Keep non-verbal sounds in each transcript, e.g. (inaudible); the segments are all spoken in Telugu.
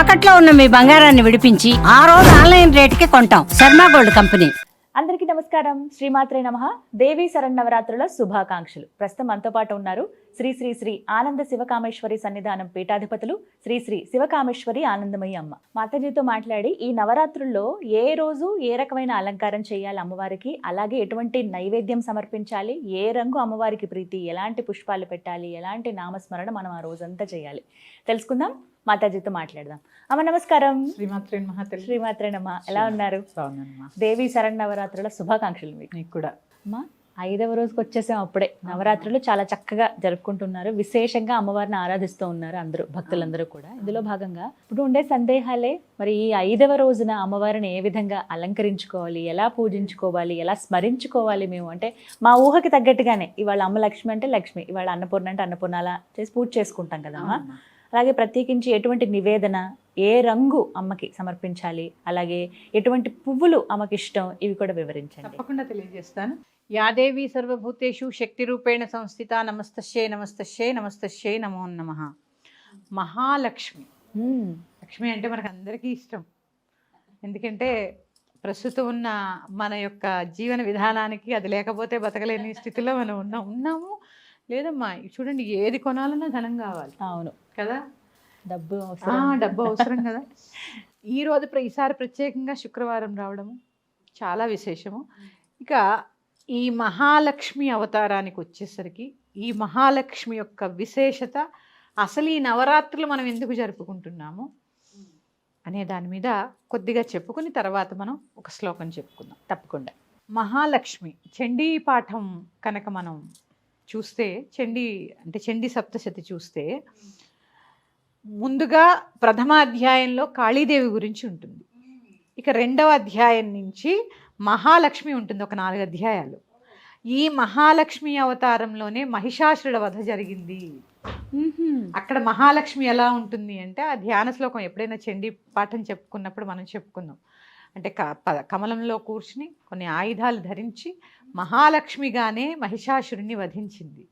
తాకట్లో ఉన్న మీ బంగారాన్ని విడిపించి ఆ రోజు ఆన్లైన్ రేటుకి కొంటాం. Sharma gold company. అందరికీ నమస్కారం. శ్రీమాత్రే నమ. దేవీ శరన్నవరాత్రుల శుభాకాంక్షలు. ప్రస్తుతం మనతో పాటు ఉన్నారు శ్రీ శ్రీ శ్రీ ఆనంద శివకామేశ్వరి సన్నిధానం పీఠాధిపతులు శ్రీ శ్రీ శివకామేశ్వరి ఆనందమయ్య అమ్మ. మాతాజీతో మాట్లాడి ఈ నవరాత్రుల్లో ఏ రోజు ఏ రకమైన అలంకారం చేయాలి అమ్మవారికి? అలాగే ఎటువంటి నైవేద్యం సమర్పించాలి? ఏ రంగు అమ్మవారికి ప్రీతి? ఎలాంటి పుష్పాలు పెట్టాలి? ఎలాంటి నామస్మరణ మనం ఆ రోజంతా చేయాలి? తెలుసుకుందాం. మాతాజీతో మాట్లాడదాం. అమ్మ నమస్కారం. శ్రీమాత్రే మహాతల్లి శ్రీమాత్రేనమ్మ ఎలా ఉన్నారు? దేవి శరణవరాత్రుల శుభాకాంక్షలు మీకు. కూడా. అమ్మా ఐదవ రోజుకి వచ్చేసాం అప్పుడే. నవరాత్రులు చాలా చక్కగా జరుపుకుంటున్నారు. విశేషంగా అమ్మవారిని ఆరాధిస్తూ ఉన్నారు అందరూ భక్తులందరూ కూడా. ఇందులో భాగంగా ఇప్పుడు ఉండే సందేహాలే మరి ఈ ఐదవ రోజున అమ్మవారిని ఏ విధంగా అలంకరించుకోవాలి ఎలా పూజించుకోవాలి ఎలా స్మరించుకోవాలి మేము? అంటే మా ఊహకి తగ్గట్టుగానే ఇవాళ అమ్మ లక్ష్మి అంటే లక్ష్మి ఇవాళ అన్నపూర్ణ అంటే అన్నపూర్ణ అలా చేసి పూజ చేసుకుంటాం కదమ్మా అలాగే ప్రత్యేకించి ఎటువంటి నివేదన ఏ రంగు అమ్మకి సమర్పించాలి అలాగే ఎటువంటి పువ్వులు అమ్మకి ఇష్టం ఇవి కూడా వివరించండి. తప్పకుండా తెలియజేస్తాను. యాదేవి సర్వభూతేషు శక్తి రూపేణ సంస్థిత నమస్తశ్యే నమస్తశ్యే నమస్తశ్యే నమో నమ. మహాలక్ష్మి. లక్ష్మి అంటే మనకు అందరికీ ఇష్టం. ఎందుకంటే ప్రస్తుతం ఉన్న మన యొక్క జీవన విధానానికి అది లేకపోతే బతకలేని స్థితిలో మనం ఉన్నాం ఉన్నాము. లేదమ్మా చూడండి ఏది కొనాలన్నా ధనం కావాలి. అవును. కదా? డబ్బు డబ్బు అవసరం కదా? (laughs) ఈ రోజు ప్ర- ఈసారి ప్రత్యేకంగా శుక్రవారం రావడము చాలా విశేషము. ఇక ఈ మహాలక్ష్మి అవతారానికి వచ్చేసరికి ఈ మహాలక్ష్మి యొక్క విశేషత అసలు ఈ నవరాత్రులు మనం ఎందుకు జరుపుకుంటున్నాము అనే దాని మీద కొద్దిగా చెప్పుకుని తర్వాత మనం ఒక శ్లోకం చెప్పుకుందాం తప్పకుండా. మహాలక్ష్మి చండీ పాఠం కనుక మనం చూస్తే చండీ అంటే చండీ సప్తశతి చూస్తే ముందుగా ప్రథమ అధ్యాయంలో కాళీదేవి గురించి ఉంటుంది. ఇక రెండవ అధ్యాయం నుంచి మహాలక్ష్మి ఉంటుంది ఒక నాలుగు అధ్యాయాలు. ఈ మహాలక్ష్మి అవతారంలోనే మహిషాసురుల వధ జరిగింది. అక్కడ మహాలక్ష్మి ఎలా ఉంటుంది అంటే ఆ ధ్యాన శ్లోకం ఎప్పుడైనా చండీ పాఠం చెప్పుకున్నప్పుడు మనం చెప్పుకుందాం. అంటే కమలంలో కూర్చుని కొన్ని ఆయుధాలు ధరించి మహాలక్ష్మిగానే మహిషాసురుణ్ణి వధించింది.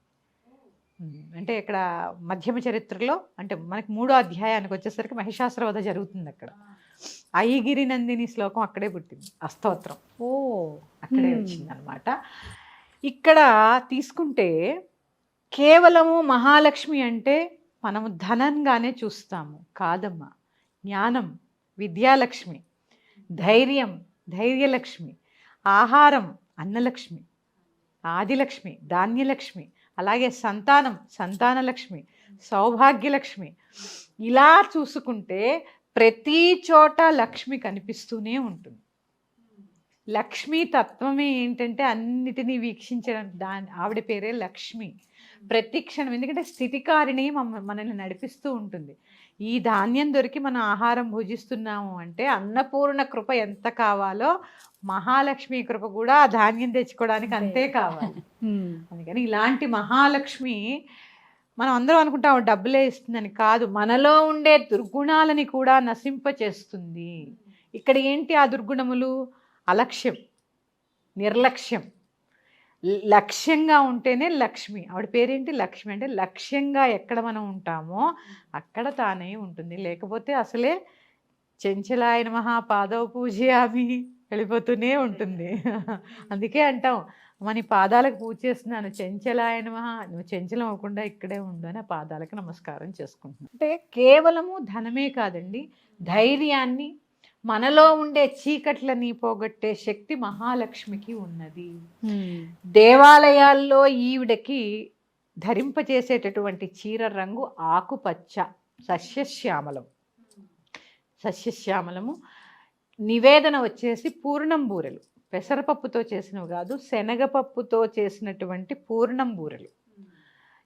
అంటే ఇక్కడ మధ్యమ చరిత్రలో అంటే మనకి మూడో అధ్యాయానికి వచ్చేసరికి మహిషాసుర వధ జరుగుతుంది అక్కడ. ఐగిరి నందిని శ్లోకం అక్కడే పుట్టింది ఆ స్తోత్రం. ఓ. అక్కడే. వచ్చింది అనమాట ఇక్కడ తీసుకుంటే కేవలము మహాలక్ష్మి అంటే మనము ధనంగానే చూస్తాము కాదమ్మా. జ్ఞానం విద్యాలక్ష్మి. ధైర్యం ధైర్యలక్ష్మి ఆహారం అన్నలక్ష్మి ఆదిలక్ష్మి ధాన్యలక్ష్మి అలాగే సంతానం సంతానలక్ష్మి సౌభాగ్యలక్ష్మి. ఇలా చూసుకుంటే ప్రతి చోట లక్ష్మి కనిపిస్తూనే ఉంటుంది. లక్ష్మీ తత్వమే ఏంటంటే అన్నిటినీ వీక్షించడం. దాని ఆవిడ పేరే లక్ష్మి. ప్రతి క్షణం. ఎందుకంటే స్థితికారిణి మమ్మ మనల్ని నడిపిస్తూ ఉంటుంది. ఈ ధాన్యం దొరికి మనం ఆహారం భుజిస్తున్నాము అంటే అన్నపూర్ణ కృప ఎంత కావాలో మహాలక్ష్మి కృప కూడా ఆ ధాన్యం తెచ్చుకోవడానికి అంతే. కావాలి. అందుకని ఇలాంటి మహాలక్ష్మి మనం అందరం అనుకుంటాం "ఆవిడ డబ్బులే ఇస్తుందని కాదు మనలో ఉండే దుర్గుణాలని కూడా నశింపచేస్తుంది ఇక్కడ ఏంటి ఆ దుర్గుణములు? అలక్ష్యం నిర్లక్ష్యం. లక్ష్యంగా ఉంటేనే లక్ష్మి. ఆవిడ పేరేంటి? లక్ష్మి. అంటే లక్ష్యంగా ఎక్కడ మనం ఉంటామో అక్కడ తానే ఉంటుంది. లేకపోతే అసలే చెంచలాయన మహా పాదవ అవి వెళ్ళిపోతూనే ఉంటుంది. అందుకే అంటాం మన పాదాలకు పూజ చేస్తున్నాను. చెంచలాయన మహా నువ్వు చెంచలం అవ్వకుండా ఇక్కడే ఉండు అని ఆ పాదాలకు నమస్కారం చేసుకుంటున్నాను అంటే కేవలము ధనమే కాదండి ధైర్యాన్ని మనలో ఉండే చీకట్లని పోగొట్టే శక్తి మహాలక్ష్మికి ఉన్నది. దేవాలయాల్లో ఈవిడకి ధరింపచేసేటటువంటి చీర రంగు ఆకుపచ్చ సస్యశ్యామలం. సస్యశ్యామలము నివేదన వచ్చేసి పూర్ణం బూరెలు. పెసరపప్పుతో చేసినవి కాదు శనగపప్పుతో చేసినటువంటి పూర్ణం బూరెలు.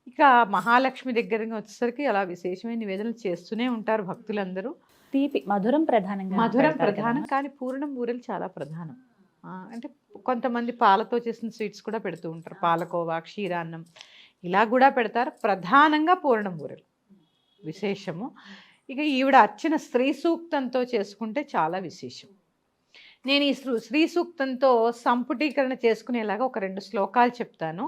ఇక మహాలక్ష్మి దగ్గరగా వచ్చేసరికి అలా విశేషమైన నివేదనలు చేస్తూనే ఉంటారు భక్తులందరూ. తీపి మధురం ప్రధానంగా మధురం ప్రధానం. కానీ పూర్ణం బూరెలు చాలా ప్రధానం. అంటే కొంతమంది పాలతో చేసిన స్వీట్స్ కూడా పెడుతూ ఉంటారు. పాలకోవా క్షీరాన్నం ఇలా కూడా పెడతారు. ప్రధానంగా పూర్ణం బూరెలు విశేషము. ఇక ఈవిడ అర్చన స్త్రీ సూక్తంతో చేసుకుంటే చాలా విశేషం. నేను ఈ శ్రీ సూక్తంతో సంపుటీకరణ చేసుకునేలాగా ఒక రెండు శ్లోకాలు చెప్తాను.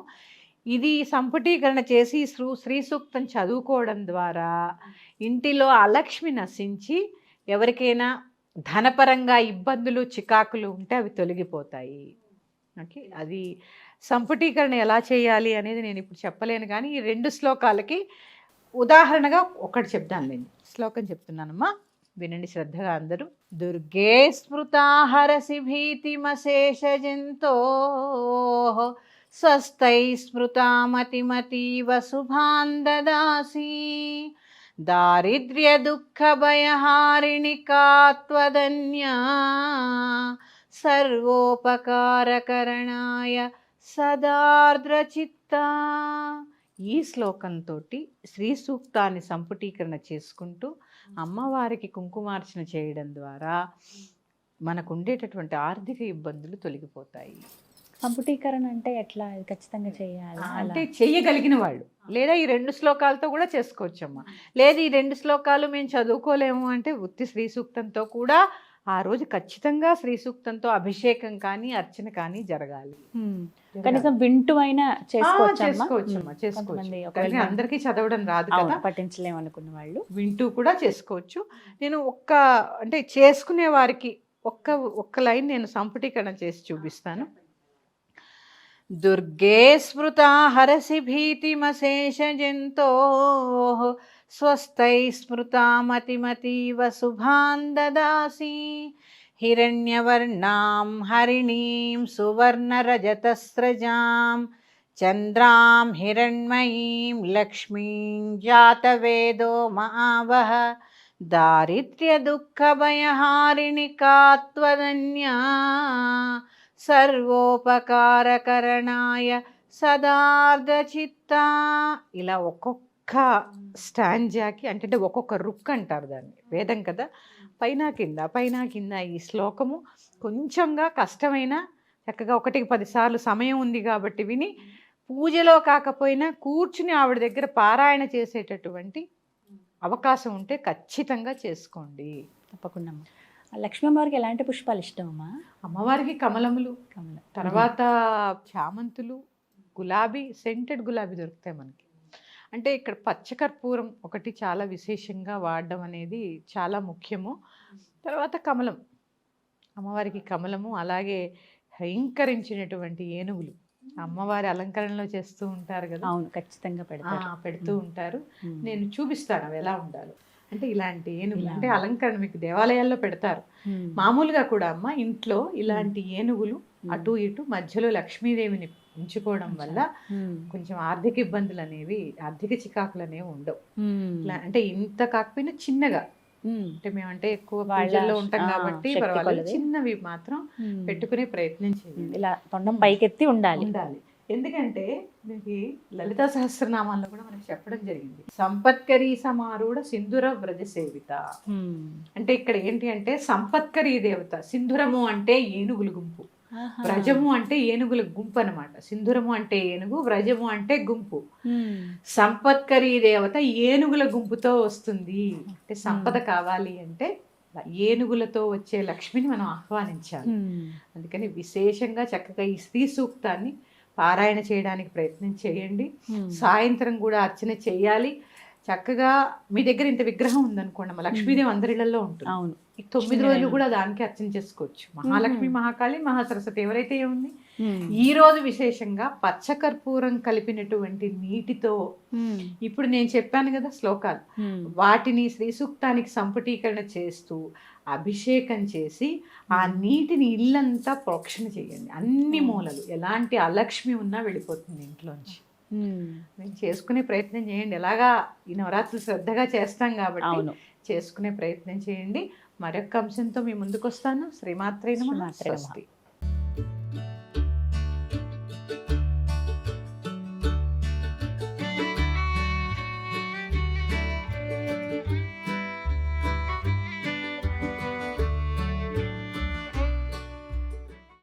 ఇది సంపుటీకరణ చేసి ఈ శ్రీ శ్రీ సూక్తం చదువుకోవడం ద్వారా ఇంటిలో అలక్ష్మి నశించి ఎవరికైనా ధనపరంగా ఇబ్బందులు చికాకులు ఉంటే అవి తొలగిపోతాయి. ఓకే? అది సంపుటీకరణ ఎలా చేయాలి అనేది నేను ఇప్పుడు చెప్పలేను కానీ ఈ రెండు శ్లోకాలకి ఉదాహరణగా ఒకటి చెప్తాను నేను. శ్లోకం చెప్తున్నానమ్మా. వినండి శ్రద్ధగా అందరూ. దుర్గే స్మృతా హరసి భీతిమశేష జంతో స్వస్థై స్మృతామతిమతీవ శుభాన్ దదాసి దారిద్ర్య దుఃఖ భయహారిణి సర్వోపకారకరణాయ సదార్ద్రచిత్త ఈ శ్లోకంతో శ్రీ సూక్తాన్ని సంపుటీకరణ చేసుకుంటూ అమ్మవారికి కుంకుమార్చన చేయడం ద్వారా మనకు ఉండేటటువంటి ఆర్థిక ఇబ్బందులు తొలగిపోతాయి. సంపుటీకరణ అంటే ఎట్లా? ఖచ్చితంగా చేయాలి? అంటే చెయ్యగలిగిన వాళ్ళు. లేదా ఈ రెండు శ్లోకాలతో కూడా చేసుకోవచ్చమ్మా. లేదు ఈ రెండు శ్లోకాలు మేము చదువుకోలేము అంటే ఉత్తి శ్రీ సూక్తంతో కూడా ఆ రోజు ఖచ్చితంగా శ్రీ సూక్తంతో అభిషేకం కానీ అర్చన కానీ జరగాలి. కనీసం వింటూ అయినా చేసుకోవచ్చు చేసుకోవచ్చమ్మా? చేసుకోవచ్చు. కానీ అందరికీ చదవడం రాదు కదా. పఠించలేము అనుకున్న వాళ్ళు. వింటూ కూడా చేసుకోవచ్చు. నేను ఒక్క అంటే చేసుకునే వారికి ఒక్క ఒక్క లైన్ నేను సంపుటీకరణ చేసి చూపిస్తాను. దుర్గే స్మృతా హరసి భీతిమశేష జంతో స్వస్థై స్మృతామతిమతీవ శుభాన్ దదాసి హిరణ్యవర్ణాం హరిణీం సువర్ణరజతస్రజాం చంద్రాం హిరణ్మయీం లక్ష్మీం జాతవేదో మహావహ దారిద్ర్యదుఃఖభయహారిణి కాత్వదన్యా. సర్వోపకారకరణాయ సదార్ధచిత్త. ఇలా ఒక్కొక్క స్టాంజాకి అంటే ఒక్కొక్క రుక్ అంటారు దాన్ని. వేదం కదా? పైన కింద పైన కింద ఈ శ్లోకము కొంచెంగా కష్టమైన చక్కగా ఒకటికి పదిసార్లు సమయం ఉంది కాబట్టి విని పూజలో కాకపోయినా కూర్చుని ఆవిడ దగ్గర పారాయణ చేసేటటువంటి అవకాశం ఉంటే ఖచ్చితంగా చేసుకోండి. తప్పకుండా లక్ష్మీ అమ్మవారికి ఎలాంటి పుష్పాలు ఇష్టం అమ్మా అమ్మవారికి కమలములు కమలం. తర్వాత చామంతులు గులాబీ సెంటెడ్ గులాబీ దొరుకుతాయి మనకి. అంటే ఇక్కడ పచ్చకర్పూరం ఒకటి చాలా విశేషంగా వాడడం అనేది చాలా ముఖ్యము. తర్వాత కమలం. అమ్మవారికి కమలము అలాగే హరింకరించినటువంటి ఏనుగులు. అమ్మవారి అలంకరణలో చేస్తూ ఉంటారు కదా. అవును ఖచ్చితంగా పెడతారు. పెడుతూ ఉంటారు. నేను చూపిస్తాను అవి ఎలా ఉండాలో. అంటే ఇలాంటి ఏనుగులు. అంటే అలంకరణ మీకు దేవాలయాల్లో పెడతారు. మామూలుగా కూడా అమ్మ ఇంట్లో ఇలాంటి ఏనుగులు. అటు ఇటు మధ్యలో లక్ష్మీదేవిని ఉంచుకోవడం వల్ల. కొంచెం ఆర్థిక ఇబ్బందులు అనేవి ఆర్థిక చికాకులు అనేవి ఉండవు అంటే ఇంత కాకపోయినా చిన్నగా. అంటే మేమంటే ఎక్కువ వాళ్ళ పూజల్లో ఉంటాం కాబట్టి పర్వాలేదు. చిన్నవి మాత్రం. పెట్టుకునే ప్రయత్నం. చేయాలి ఇలా తొండం పైకెత్తి ఉండాలి ఉండాలి ఎందుకంటే దీనికి లలితా సహస్రనామాల్లో కూడా మనకి చెప్పడం జరిగింది. సంపత్కరీ సమారూఢ సింధుర వ్రజ సేవిత. అంటే ఇక్కడ ఏంటి అంటే సంపత్కరీ దేవత. సింధురము అంటే ఏనుగుల గుంపు. వ్రజము అంటే ఏనుగుల గుంపు అన్నమాట. సింధురము అంటే ఏనుగు వ్రజము అంటే గుంపు. సంపత్కరీ దేవత ఏనుగుల గుంపుతో వస్తుంది. అంటే సంపద కావాలి అంటే ఏనుగులతో వచ్చే లక్ష్మిని మనం ఆహ్వానించాలి. అందుకని విశేషంగా చక్కగా ఈ స్త్రీ సూక్తాన్ని పారాయణ చేయడానికి ప్రయత్నం చేయండి. సాయంత్రం కూడా అర్చన చేయాలి. చక్కగా మీ దగ్గర ఇంత విగ్రహం ఉందనుకోండి అమ్మ. లక్ష్మీదేవి అందరిళ్ళలో ఉంటుంది. అవును. ఈ తొమ్మిది రోజులు. కూడా దానికి అర్చన చేసుకోవచ్చు. మహాలక్ష్మి మహాకాళి మహాసరస్వతి ఎవరైతే ఉంది. ఈ రోజు విశేషంగా పచ్చకర్పూరం కలిపినటువంటి నీటితో ఉమ్. ఇప్పుడు నేను చెప్పాను కదా శ్లోకాలు. ఉమ్. వాటిని శ్రీ సూక్తానికి సంపుటీకరణ చేస్తూ అభిషేకం చేసి ఆ నీటిని ఇల్లంతా ప్రోక్షణ చేయండి. అన్ని మూలలు ఎలాంటి అలక్ష్మి ఉన్నా వెళ్ళిపోతుంది ఇంట్లోంచి. ఉమ్. మీరు చేసుకునే ప్రయత్నం చేయండి. ఎలాగా ఈ నవరాత్రులు శ్రద్ధగా చేస్తాం కాబట్టి చేసుకునే ప్రయత్నం చేయండి. మరొక అంశంతో మీ ముందుకు వస్తాను శ్రీమాత్రే నమః. శ్రీమాత్రే నమః. స్వస్తి.